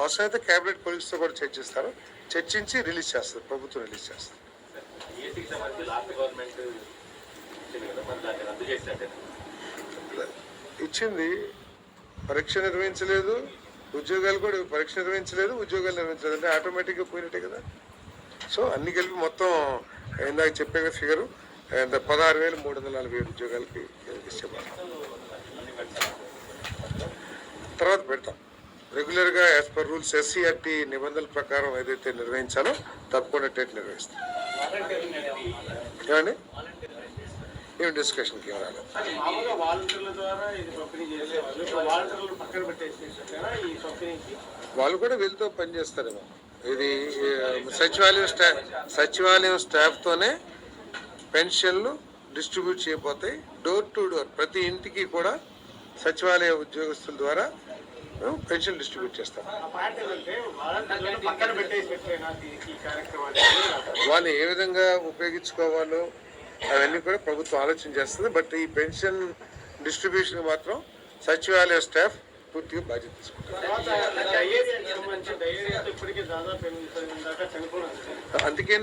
అవసరమైతే కేబినెట్ కొలీగ్స్తో కూడా చర్చిస్తారు చర్చించి రిలీజ్ చేస్తారు. ప్రభుత్వం రిలీజ్ చేస్తారు. ఇచ్చింది. పరీక్ష నిర్వహించలేదు. ఉద్యోగాలు కూడా పరీక్ష నిర్వహించలేదు. ఉద్యోగాలు నిర్వహించలేదు. అంటే ఆటోమేటిక్గా పోయినట్టే కదా. సో అన్ని కలిపి మొత్తం ఇందాక చెప్పే ఫిగరు పదహారు వేలు మూడు వందల నలభై ఏడు ఉద్యోగాలకి ఇచ్చేవారు తర్వాత పెడతాం. రెగ్యులర్గా యాజ్ పర్ రూల్స్ ఎస్సీఆర్టీ నిబంధనల ప్రకారం ఏదైతే నిర్వహించాలో తప్పకుండా టెట్ నిర్వహిస్తాం ఏమండి? ఏం డిస్కషన్కి ఏం రాలేదు వాళ్ళు కూడా వీళ్ళతో పనిచేస్తారేమో ఇది సచివాలయం స్టాఫ్ సచివాలయం స్టాఫ్తోనే పెన్షన్లు డిస్ట్రిబ్యూట్ చేయబోతాయి. డోర్ టు డోర్ ప్రతి ఇంటికి కూడా సచివాలయ ఉద్యోగస్తుల ద్వారా మేము పెన్షన్ డిస్ట్రిబ్యూట్ చేస్తాం. వాళ్ళు ఏ విధంగా ఉపయోగించుకోవాలో అవన్నీ కూడా ప్రభుత్వం ఆలోచన చేస్తుంది. బట్ ఈ పెన్షన్ డిస్ట్రిబ్యూషన్ మాత్రం సచివాలయ స్టాఫ్ పూర్తిగా బాధ్యత తీసుకుంటారు. అందుకే